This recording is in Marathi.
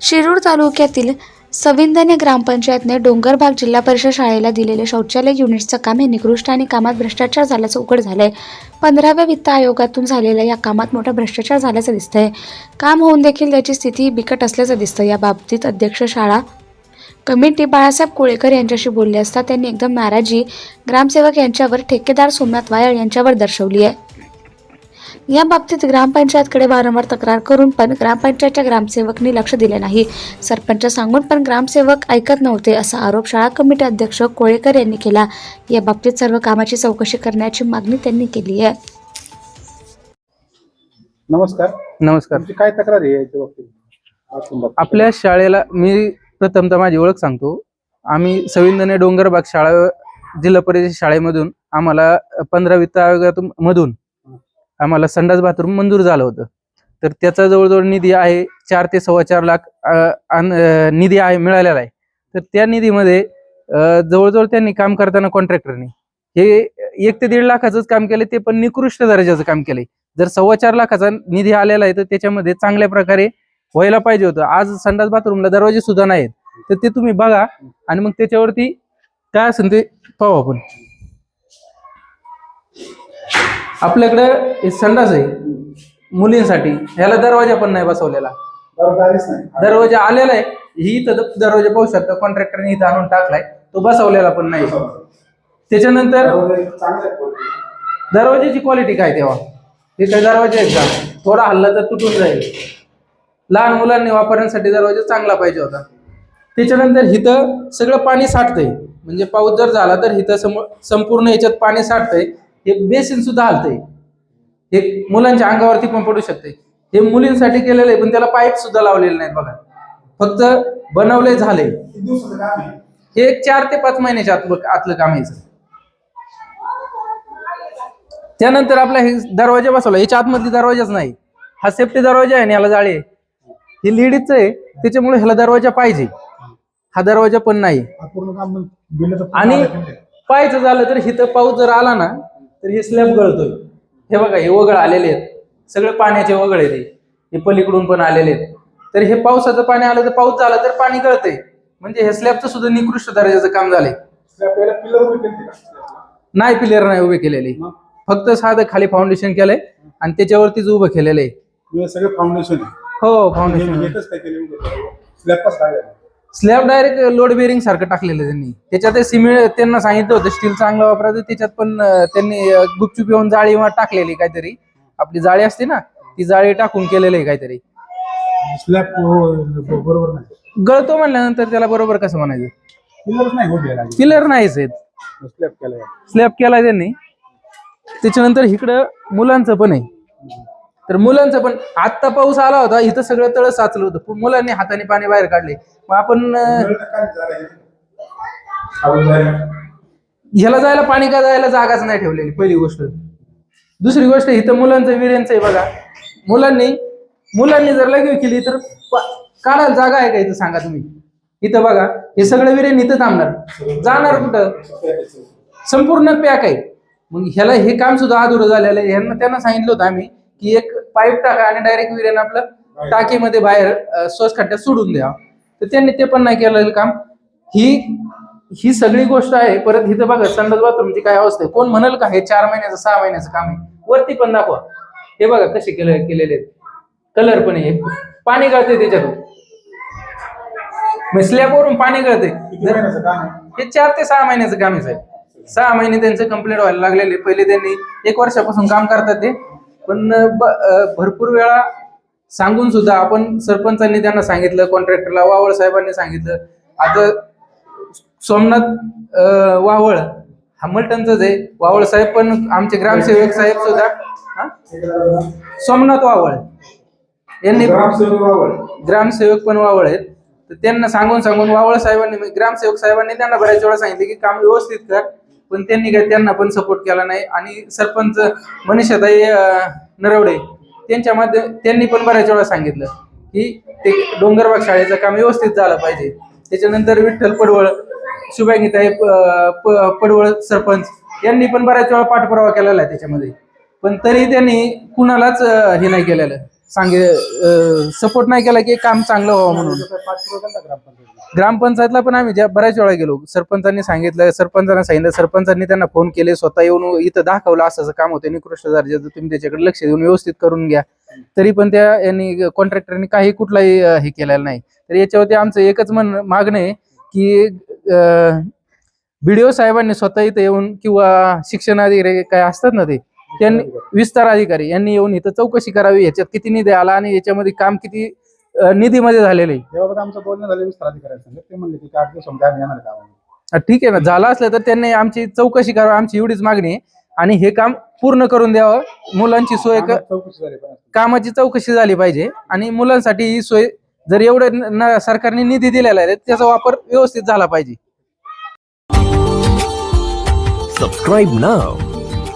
शिरूर तालुक्यातील सविंदने ग्रामपंचायतने डोंगरभाग जिल्हा परिषद शाळेला दिलेले शौचालय युनिट्सचं काम हे निकृष्ट आणि कामात भ्रष्टाचार झाल्याचं उघड झालंय. पंधराव्या वित्त आयोगातून झालेल्या या कामात मोठा भ्रष्टाचार झाल्याचं दिसतंय. काम होऊन देखील त्याची स्थिती बिकट असल्याचं दिसतं या बाबतीत अध्यक्ष शाळा कमिटी बाळासाहेब कोळेकर यांच्याशी बोलले असता त्यांनी एकदम नाराजी ग्रामसेवक यांच्यावर ठेकेदार सोमनाथ वायळ यांच्यावर दर्शवली आहे. या बाबतीत ग्रामपंचायतकडे वारंवार तक्रार करून पण ग्रामपंचायतच्या ग्रामसेवकनी लक्ष दिले नाही. सरपंच सांगून पण ग्रामसेवक ऐकत नव्हते असा आरोप शाळा कमिटी अध्यक्ष कोळेकर यांनी केला. या बाबतीत सर्व कामाची चौकशी करण्याची मागणी त्यांनी केली आहे. नमस्कार. नमस्कार. तुमची काय तक्रार आहे याच्या बाबतीत. आपल्या शाळेला मी प्रथमतः माझी ओळख सांगतो. आम्ही सविंदने डोंगरबाग शाळा जिल्हा परिषद शाळेमधून आम्हाला पंधरा वित्त आयोगातून मधून आम्हाला संडास बाथरूम मंजूर झालं होतं. तर त्याचा जवळजवळ निधी आहे चार ते सव्वा चार लाख निधी आहे मिळालेला आहे. तर त्या निधीमध्ये जवळजवळ त्यांनी काम करताना कॉन्ट्रॅक्टरने हे एक ते दीड लाखाचंच काम केलं ते पण निकृष्ट दर्जाचं काम केलंय. जर सव्वा चार लाखाचा निधी आलेला आहे तर त्याच्यामध्ये चांगल्या प्रकारे व्हायला पाहिजे होतं. आज संडास बाथरूमला दरवाजे सुद्धा नाहीत. तर ते तुम्ही बघा आणि मग त्याच्यावरती काय असेल ते पाहू आपण. आपल्याकडं हे संडास आहे. मुलींसाठी. ह्याला दरवाजा पण नाही बसवलेला. दरवाजा आलेला आहे. ही इथं दरवाजा पाहू शकता. कॉन्ट्रॅक्टरने इथं आणून टाकलाय. तो बसवलेला पण नाही. त्याच्यानंतर. दरवाजाची क्वालिटी काय तेव्हा? हे काय दरवाजा आहेत का? थोडा हल्ला तर तुटून जाईल. लहान मुलांनी वापरण्यासाठी दरवाजा चांगला पाहिजे होता. त्याच्यानंतर हिथं सगळं पाणी साठतंय. म्हणजे पाऊस जर झाला तर हिथं संपूर्ण याच्यात पाणी साठतंय. हे बेसिन सुद्धा हलतंय. हे मुलांच्या अंगावरती पण पडू शकते हे मुलींसाठी केलेलं आहे पण त्याला पाईप सुद्धा लावलेले नाहीत बघा. फक्त बनवले झाले हे एक चार ते पाच महिन्याच्या आत आतलं काम आहे. त्यानंतर आपला हे दरवाजा बसवला. याच्या आतमधली दरवाजाच नाही. हा सेफ्टी दरवाजा आहे आणि याला जाळी हे लेडीजचं आहे त्याच्यामुळे ह्याला दरवाजा पाहिजे. हा दरवाजा पण नाही. आणि? पाहायचं झालं तर हिथं पाऊस जर आला ना तर हे स्लॅब गळतोय. हे बघा हे वगळ आलेले आहेत. सगळे पाण्याचे वगळ आहेत हे. हे पलीकडून पण आलेले आहेत. तर हे पावसाचं पाणी आलं तर पाऊस झाला तर पाणी गळतंय. म्हणजे हे स्लॅबचं सुद्धा निकृष्ट दर्जाचं काम झालंय? नाही पिलेर नाही उभे केलेले? फक्त साधं खाली फाउंडेशन केलंय आणि त्याच्यावरतीच उभं केलेलं आहे. हे सगळं फाउंडेशन हो foundation slab slab direct load bearing सारखं टाकलेलं त्यांनी. त्याच्यात सिमेंट त्यांना सांगितलं होतं स्टील चांगलं वापरायचं त्याच्यात पण त्यांनी गुपचूप येऊन जाळी टाकलेली काहीतरी. आपली जाळी असते ना ती जाळी टाकून केलेलं आहे काहीतरी. स्लॅब बरोबर नाही. गळतो म्हणल्यानंतर त्याला बरोबर कसं म्हणायचं? नाही पिलर नाहीच आहेत. स्लॅब केलाय. स्लॅब केलाय त्यांनी. त्याच्यानंतर इकडं मुलांचं पण आहे. तर मुलांचं पण आत्ता पाऊस आला होता इथं सगळं तळ साचलं होतं. पण मुलांनी हाताने पाणी बाहेर काढले. मग आपण ह्याला जायला पाणी का जायला जागाच नाही ठेवलेली पहिली गोष्ट. दुसरी गोष्ट इथं मुलांचं विर्यांचं आहे बघा. मुलांनी मुलांनी जर लगेच केली तर प- काढायला जागा आहे का इथं सांगा तुम्ही? इथं बघा हे सगळं विरेन इथं थांबणार. जाणार कुठं? संपूर्ण पॅक आहे. मग ह्याला हे काम सुद्धा अधुरं झालेलं आहे. ह्यांना त्यांना सांगितलं होतं आम्ही की एक पाईप टाका आणि डायरेक्ट विरेन आपलं टाकीमध्ये बाहेर स्वस खड्ड्यात सोडून द्या. तर त्यांनी ते पण नाही केलेलं काम. ही ही सगळी गोष्ट आहे. परत इथं बघा संडास बाथरूमची काय अवस्था आहे. कोण म्हणेल का हे चार महिन्याचं सहा महिन्याचं काम आहे? वरती पण दाखवा. हे बघा कसे केले केलेले कलर पण आहे. पाणी गळते त्याच्यातून. स्लॅब वरून पाणी गळते हे चार ते सहा महिन्याचं काम आहे साहेब. सहा महिने त्यांचं कंप्लीट व्हायला लागलेले पहिले त्यांनी एक वर्षापासून काम करतात ते. पण भरपूर वेळा सांगून सुद्धा आपण सरपंचांनी त्यांना सांगितलं कॉन्ट्रॅक्टरला वावळ साहेबांनी सांगितलं. आता सोमनाथ वावळ हमलटनच आहे. वावळ साहेब पण आमचे ग्रामसेवक साहेब सुद्धा हा? सोमनाथ वावळ. यांनी ग्रामसेवक पण वावळ आहेत. तर त्यांना सांगून सांगून वावळ साहेबांनी ग्रामसेवक साहेबांनी त्यांना बऱ्याच वेळा सांगितले की काम व्यवस्थित कर. पण त्यांनी काय त्यांना पण सपोर्ट केला नाही. आणि सरपंच मनीषाताई नरवडे त्यांच्या मध्ये त्यांनी पण बऱ्याच वेळा सांगितलं की ते डोंगरबाग शाळेचं काम व्यवस्थित झालं पाहिजे. त्याच्यानंतर विठ्ठल पडवळ शुभांगीताई पडवळ सरपंच यांनी पण बऱ्याच वेळा पाठपुरावा केलेला आहे त्याच्यामध्ये. पण तरी त्यांनी कुणालाच हे नाही केलेलं. सांगे सपोर्ट नाही केला की काम चांगलं व्हावं म्हणून. ग्रामपंचायतला पण आम्ही ज्या बऱ्याच वेळा गेलो. सरपंचांनी सांगितलं सरपंचांना सांगितलं सरपंचांनी त्यांना फोन केले स्वतः येऊन इथं दाखवलं असं असं काम होतं. निकृष्ट दर्जाचं तुम्ही त्याच्याकडे लक्ष देऊन व्यवस्थित करून घ्या. तरी पण त्या यांनी कॉन्ट्रॅक्टरनी काही कुठलाही हे केलेलं नाही. तर याच्यावरती आमचं एकच म्हण मागणं आहे की बीडीओ साहेबांनी स्वतः इथं येऊन किंवा शिक्षणाधिकारी काय असतात ना ते त्यांनी विस्तार अधिकारी यांनी येऊन इथं चौकशी करावी ह्याच्यात किती निधी आला आणि याच्यामध्ये काम किती निधीमध्ये झालेलं आहे? तेव्हा आमचं बोलणं झालं विस्तार अधिकाऱ्यांसंग. ते म्हणले की आठ दिवस आम्ही येणार का हा, ठीक आहे ना. झालं असलं तर त्यांनी आमची चौकशी करावी आमची एवढीच मागणी आहे. आणि हे काम पूर्ण करून द्यावं. मुलांची सोय क- चौकशी झाली पण कामाची चौकशी झाली पाहिजे. आणि मुलांसाठी ही सोय जर एवढं न- न- सरकारने निधी दिलेला आहे त्याचा वापर व्यवस्थित झाला पाहिजे. Subscribe now